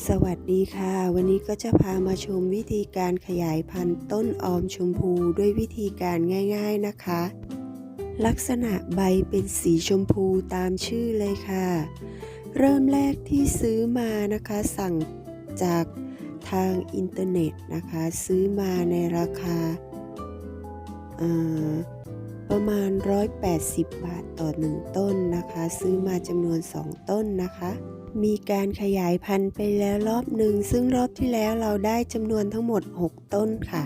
สวัสดีค่ะ วันนี้ก็จะพามาชมวิธีการขยายพันธุ์ต้นออมชมพูด้วยวิธีการง่ายๆนะคะ ลักษณะใบเป็นสีชมพูตามชื่อเลยค่ะ เริ่มแรกที่ซื้อมานะคะ สั่งจากทางอินเทอร์เน็ตนะคะ ซื้อมาในราคาประมาณ 180 บาทต่อ 1 ต้นนะคะ ซื้อมาจำนวน 2 ต้นนะคะ มีการขยายพันธุ์ไปแล้วรอบหนึ่ง ซึ่งรอบที่แล้วเราได้จำนวนทั้งหมด 6 ต้นค่ะ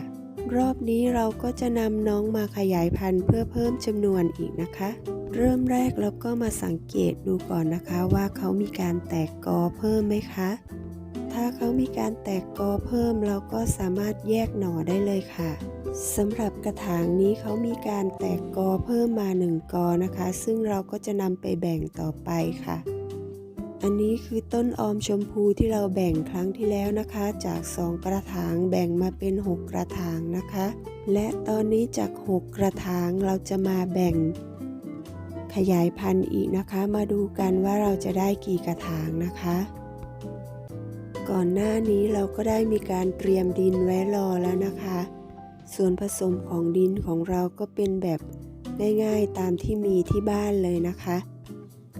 รอบนี้เราก็จะนำน้องมาขยายพันธุ์เพื่อเพิ่มจำนวนอีกนะคะ เริ่มแรกเราก็มาสังเกตดูก่อนนะคะว่าเขามีการแตกกอเพิ่มไหมคะ ถ้าเขามีการแตกกอเพิ่มเราก็สามารถแยกหน่อได้เลยค่ะสำหรับกระถางนี้เขามีการแตกกอเพิ่มมา 1 กอนะคะ ซึ่งเราก็จะนำไปแบ่งต่อไปค่ะ อันนี้คือต้นออมชมพูที่เราแบ่งครั้งที่แล้วนะคะ จาก 2 กระถางแบ่งมาเป็น 6 กระถางนะคะ และตอนนี้จาก 6 กระถางเราจะมาแบ่งขยายพันธุ์อีกนะคะ มาดูกันว่าเราจะได้กี่กระถางนะคะ ก่อนหน้านี้เราก็ได้มีการเตรียมดินไว้รอแล้วนะคะ ส่วนผสมของดินของเราก็เป็นแบบง่ายๆตามที่มีที่บ้านเลยนะคะ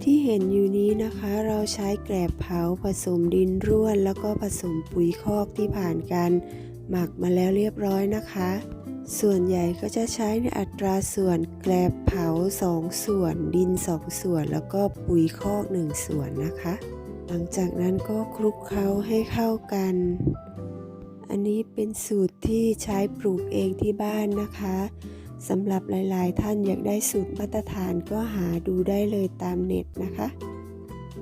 ที่เห็นอยู่นี้นะคะเราใช้แกลบเผาผสมดินร่วน แล้วก็ผสมปุ๋ยคอกที่ผ่านการหมักมาแล้วเรียบร้อยนะคะ ส่วนใหญ่ก็จะใช้ในอัตราส่วนแกลบเผา 2 ส่วน ดิน 2 ส่วน แล้วก็ปุ๋ยคอก 1 ส่วนนะคะ หลังจากนั้นก็คลุกเคล้าให้เข้ากัน อันนี้เป็นสูตรที่ใช้ปลูกเองที่บ้านนะคะ สำหรับหลาย ๆ ท่านอยากได้สูตรมาตรฐานก็หาดูได้เลยตามเน็ตนะคะ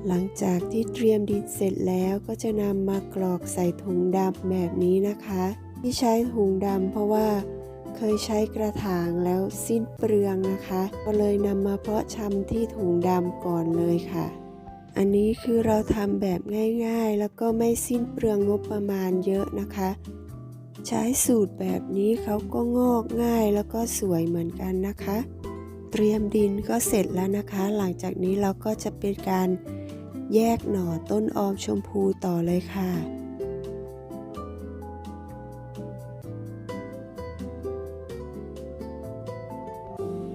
หลังจากที่เตรียมดินเสร็จแล้วก็จะนำมากรอกใส่ถุงดำแบบนี้นะคะ ที่ใช้ถุงดำเพราะว่าเคยใช้กระถางแล้วสิ้นเปลืองนะคะ ก็เลยนำมาเพาะชำที่ถุงดำก่อนเลยค่ะ อันนี้คือเราทำแบบง่ายๆ แล้วก็ไม่สิ้นเปลืองงบประมาณเยอะนะคะ ใช้สูตรแบบนี้เขาก็งอกง่ายแล้วก็สวยเหมือนกันนะคะ เตรียมดินก็เสร็จแล้วนะคะ หลังจากนี้เราก็จะเป็นการแยกหน่อต้นออมชมพูต่อเลยค่ะ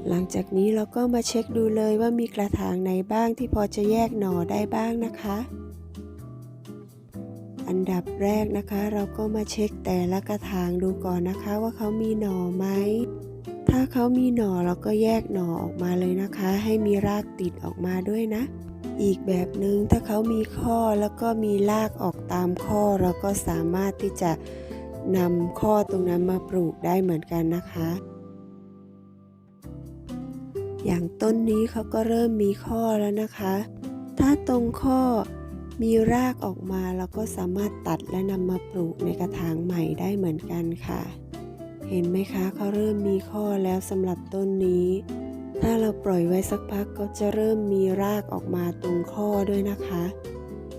หลังจากนี้เราก็มาเช็คดูเลยว่ามีกระถางไหนบ้างที่พอจะแยกหน่อได้บ้างนะคะ อันดับแรกนะคะ เราก็มาเช็คแต่ละกระถางดูก่อนนะคะ ว่าเขามีหน่อไหมถ้าเขามีหน่อเราก็แยกหน่อออกมาเลยนะคะ ให้มีรากติดออกมาด้วยนะ อีกแบบหนึง่งถ้าเขามีข้อแล้วก็มีรากออกตามข้อเราก็สามารถที่จะนำข้อตรงนั้นมาปลูกได้เหมือนกันนะคะ อย่างต้นนี้เขาก็เริ่มมีข้อแล้วนะคะ ถ้าตรงข้อ มีรากออกมาเราก็สามารถตัดและนำมาปลูกในกระถางใหม่ได้เหมือนกันค่ะ เห็นไหมคะเขาเริ่มมีข้อแล้วสำหรับต้นนี้ ถ้าเราปล่อยไว้สักพักก็จะเริ่มมีรากออกมาตรงข้อด้วยนะคะ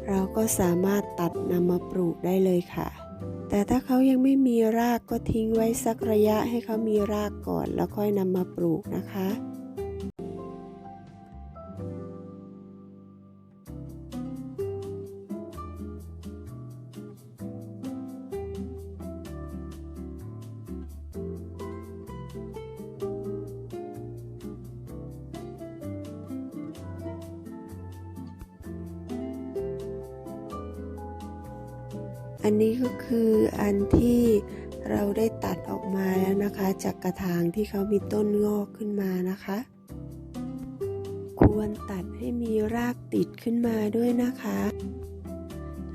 เราก็สามารถตัดนำมาปลูกได้เลยค่ะ แต่ถ้าเขายังไม่มีรากก็ทิ้งไว้สักระยะให้เขามีรากก่อนแล้วค่อยนำมาปลูกนะคะ อันนี้ก็คืออันที่เราได้ตัดออกมาแล้วนะคะ จากกระถางที่เขามีต้นงอกขึ้นมานะคะ ควรตัดให้มีรากติดขึ้นมาด้วยนะคะ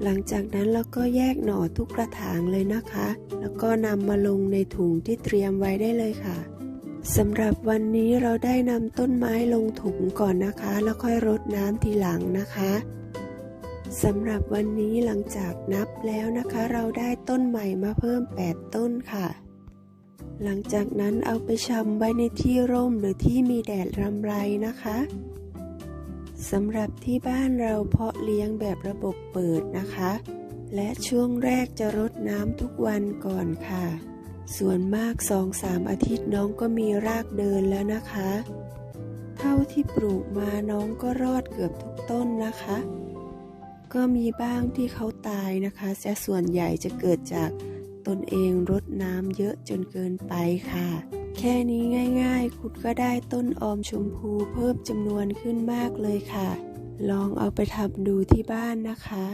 หลังจากนั้นเราก็แยกหน่อทุกกระถางเลยนะคะ แล้วก็นำมาลงในถุงที่เตรียมไว้ได้เลยค่ะสำหรับวันนี้เราได้นำต้นไม้ลงถุงก่อนนะคะ แล้วค่อยรดน้ำทีหลังนะคะ สำหรับวันนี้หลังจากนับแล้วนะคะ เราได้ต้นใหม่มาเพิ่ม 8 ต้นค่ะ หลังจากนั้นเอาไปชำไว้ในที่ร่มหรือที่มีแดดรำไรนะคะสำหรับที่บ้านเราเพาะเลี้ยงแบบระบบเปิดนะคะ และช่วงแรกจะรดน้ำทุกวันก่อนค่ะ ส่วนมาก 2-3 อาทิตย์น้องก็มีรากเดินแล้วนะคะ เท่าที่ปลูกมาน้องก็รอดเกือบทุกต้นนะคะ ก็มีบ้างที่เขาตายนะคะแต่ส่วนใหญ่จะเกิดจากตนเองรดน้ำเยอะจนเกินไปค่ะ แค่นี้ง่าย ๆ คุณก็ได้ต้นออมชมพูเพิ่มจำนวนขึ้นมากเลยค่ะ ลองเอาไปทำดูที่บ้านนะคะ